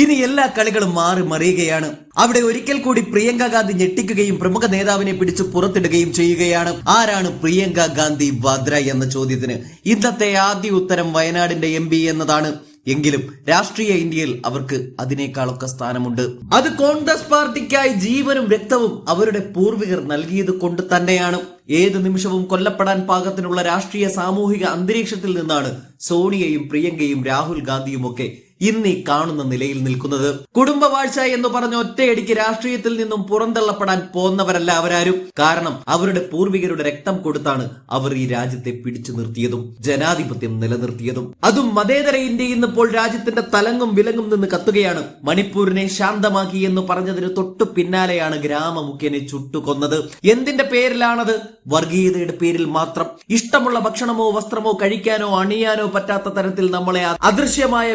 ഇനി എല്ലാ കളികളും മാറി മറിയുകയാണ്. അവിടെ ഒരിക്കൽ കൂടി പ്രിയങ്ക ഗാന്ധി ഞെട്ടിക്കുകയും പ്രമുഖ നേതാവിനെ പിടിച്ച് പുറത്തിടുകയും ചെയ്യുകയാണ്. ആരാണ് പ്രിയങ്ക ഗാന്ധി വാദ്ര എന്ന ചോദ്യത്തിന്? ഇന്നത്തെ ആദ്യ ഉത്തരം വയനാടിന്റെ എം എന്നതാണ്. എങ്കിലും രാഷ്ട്രീയ ഇന്ത്യയിൽ അവർക്ക് അതിനേക്കാളൊക്കെ സ്ഥാനമുണ്ട്. അത് കോൺഗ്രസ് പാർട്ടിക്കായി ജീവനും രക്തവും അവരുടെ പൂർവികർ നൽകിയത് കൊണ്ട് തന്നെയാണ്. ഏത് നിമിഷവും കൊല്ലപ്പെടാൻ പാകത്തിനുള്ള രാഷ്ട്രീയ സാമൂഹിക അന്തരീക്ഷത്തിൽ നിന്നാണ് സോണിയയും പ്രിയങ്കയും രാഹുൽ ഗാന്ധിയും ഒക്കെ ഇന്ന് ഈ കാണുന്ന നിലയിൽ നിൽക്കുന്നത്. കുടുംബവാഴ്ച എന്ന് പറഞ്ഞ ഒറ്റയടിക്ക് രാഷ്ട്രീയത്തിൽ നിന്നും പുറന്തള്ളപ്പെടാൻ പോന്നവരല്ല അവരാരും. കാരണം അവരുടെ പൂർവികരുടെ രക്തം കൊടുത്താണ് അവർ ഈ രാജ്യത്തെ പിടിച്ചു നിർത്തിയതും ജനാധിപത്യം നിലനിർത്തിയതും. അതും മതേതര ഇന്ത്യ ഇന്നിപ്പോൾ രാജ്യത്തിന്റെ തലങ്ങും വിലങ്ങും നിന്ന് കത്തുകയാണ്. മണിപ്പൂരിനെ ശാന്തമാക്കി എന്ന് പറഞ്ഞതിന് തൊട്ടു പിന്നാലെയാണ് ഗ്രാമമുഖ്യനെ ചുട്ടുകൊന്നത്. എന്തിന്റെ പേരിലാണത്? വർഗീയതയുടെ പേരിൽ മാത്രം. ഇഷ്ടമുള്ള ഭക്ഷണമോ വസ്ത്രമോ കഴിക്കാനോ അണിയാനോ പറ്റാത്ത തരത്തിൽ നമ്മളെ അദൃശ്യമായ അദൃശ്യമായ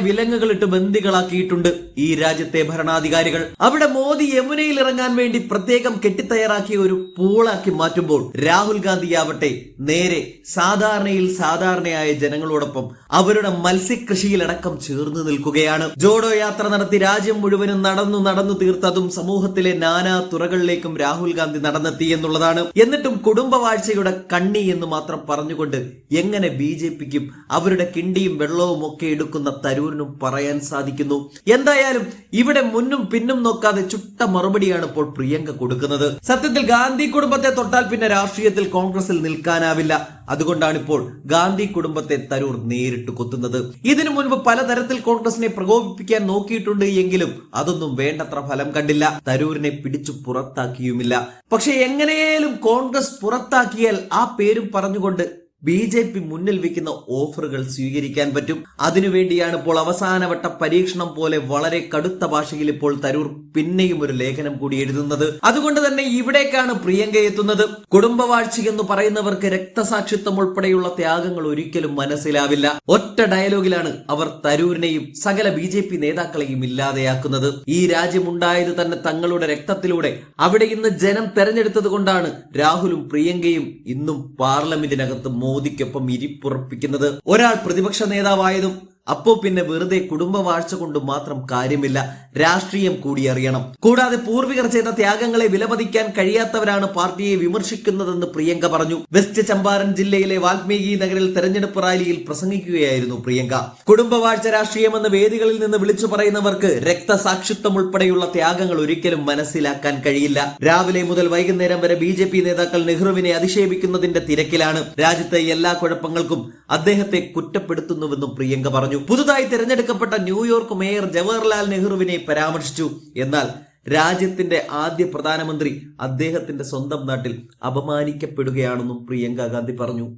വിലങ്ങുകളിട്ട് ബന്ദികളാക്കിയിട്ടുണ്ട് ഈ രാജ്യത്തെ ഭരണാധികാരികൾ. അവിടെ മോദി യമുനയിൽ ഇറങ്ങാൻ വേണ്ടി പ്രത്യേകം കെട്ടിത്തയ്യാറാക്കിയ ഒരു പൂളാക്കി മാറ്റുമ്പോൾ രാഹുൽ ഗാന്ധി ആവട്ടെ നേരെ സാധാരണയിൽ സാധാരണയായ ജനങ്ങളോടൊപ്പം അവരുടെ മത്സ്യകൃഷിയിലടക്കം ചേർന്ന് നിൽക്കുകയാണ്. ജോഡോ യാത്ര നടത്തി രാജ്യം മുഴുവനും നടന്നു നടന്നു തീർത്തതും സമൂഹത്തിലെ നാനാ തുറകളിലേക്കും രാഹുൽ ഗാന്ധി നടന്നെത്തി എന്നുള്ളതാണ്. എന്നിട്ടും കുടുംബവാഴ്ചയുടെ കണ്ണി എന്ന് മാത്രം പറഞ്ഞുകൊണ്ട് എങ്ങനെ ബി ജെ പിക്കും അവരുടെ കിണ്ടിയും വെള്ളവും ഒക്കെ എടുക്കുന്ന തരൂരിനും പറയാൻ സാധിക്കുന്നു. എന്തായാലും ഇവിടെ മുന്നും പിന്നും നോക്കാതെ ചുട്ട മറുപടിയാണ് ഇപ്പോൾ പ്രിയങ്ക കൊടുക്കുന്നത്. സത്യത്തിൽ ഗാന്ധി കുടുംബത്തെ തൊട്ടാൽ പിന്നെ രാഷ്ട്രീയത്തിൽ കോൺഗ്രസിൽ നിൽക്കാനാവില്ല. അതുകൊണ്ടാണ് ഇപ്പോൾ ഗാന്ധി കുടുംബത്തെ തരൂർ നേരിട്ട് കൊത്തുന്നത്. ഇതിനു മുൻപ് പലതരത്തിൽ കോൺഗ്രസിനെ പ്രകോപിപ്പിക്കാൻ നോക്കിയിട്ടുണ്ട് എങ്കിലും അതൊന്നും വേണ്ടത്ര ഫലം കണ്ടില്ല. തരൂരിനെ പിടിച്ചു പുറത്താക്കിയുമില്ല. പക്ഷെ എങ്ങനെയാലും കോൺഗ്രസ് പുറത്താക്കിയാൽ ആ പേരും പറഞ്ഞുകൊണ്ട് ബി ജെ പി മുന്നിൽ വെക്കുന്ന ഓഫറുകൾ സ്വീകരിക്കാൻ പറ്റും. അതിനുവേണ്ടിയാണ് ഇപ്പോൾ അവസാനവട്ട പരീക്ഷണം പോലെ വളരെ കടുത്ത ഭാഷയിൽ ഇപ്പോൾ തരൂർ പിന്നെയും ഒരു ലേഖനം കൂടി എഴുതുന്നത്. അതുകൊണ്ട് തന്നെ ഇവിടേക്കാണ് പ്രിയങ്ക എത്തുന്നത്. കുടുംബവാഴ്ച എന്ന് പറയുന്നവർക്ക് രക്തസാക്ഷിത്വം ഉൾപ്പെടെയുള്ള ത്യാഗങ്ങൾ ഒരിക്കലും മനസ്സിലാവില്ല. ഒറ്റ ഡയലോഗിലാണ് അവർ തരൂരിനെയും സകല ബി ജെ പി നേതാക്കളെയും ഇല്ലാതെയാക്കുന്നത്. ഈ രാജ്യമുണ്ടായത് തന്നെ തങ്ങളുടെ രക്തത്തിലൂടെ. അവിടെ ഇന്ന് ജനം തെരഞ്ഞെടുത്തത് കൊണ്ടാണ് രാഹുലും പ്രിയങ്കയും ഇന്നും പാർലമെന്റിനകത്ത് മോദിക്കൊപ്പം ഇരിപ്പുറപ്പിക്കുന്നത്. ഒരാൾ പ്രതിപക്ഷ നേതാവായതും അപ്പോ പിന്നെ വെറുതെ കുടുംബവാഴ്ച കൊണ്ട് മാത്രം കാര്യമില്ല. രാഷ്ട്രീയം കൂടി അറിയണം. കൂടാതെ പൂർവികർ ചെയ്ത ത്യാഗങ്ങളെ വിലമതിക്കാൻ കഴിയാത്തവരാണ് പാർട്ടിയെ വിമർശിക്കുന്നതെന്ന് പ്രിയങ്ക പറഞ്ഞു. വെസ്റ്റ് ചമ്പാരൻ ജില്ലയിലെ വാൽമീകി നഗറിൽ തെരഞ്ഞെടുപ്പ് റാലിയിൽ പ്രസംഗിക്കുകയായിരുന്നു പ്രിയങ്ക. കുടുംബവാഴ്ച രാഷ്ട്രീയമെന്ന് വേദികളിൽ നിന്ന് വിളിച്ചു പറയുന്നവർക്ക് രക്തസാക്ഷിത്വം ഉൾപ്പെടെയുള്ള ത്യാഗങ്ങൾ ഒരിക്കലും മനസ്സിലാക്കാൻ കഴിയില്ല. രാവിലെ മുതൽ വൈകുന്നേരം വരെ ബി നേതാക്കൾ നെഹ്റുവിനെ അധിക്ഷേപിക്കുന്നതിന്റെ തിരക്കിലാണ്. രാജ്യത്തെ എല്ലാ കുഴപ്പങ്ങൾക്കും അദ്ദേഹത്തെ കുറ്റപ്പെടുത്തുന്നുവെന്നും പ്രിയങ്ക പറഞ്ഞു. പുതുതായി തിരഞ്ഞെടുക്കപ്പെട്ട ന്യൂയോർക്ക് മേയർ ജവഹർലാൽ നെഹ്റുവിനെ പരാമർശിച്ചു. എന്നാൽ രാജ്യത്തിന്റെ ആദ്യ പ്രധാനമന്ത്രി അദ്ദേഹത്തിന്റെ സ്വന്തം നാട്ടിൽ അപമാനിക്കപ്പെടുകയാണെന്നും പ്രിയങ്ക ഗാന്ധി പറഞ്ഞു.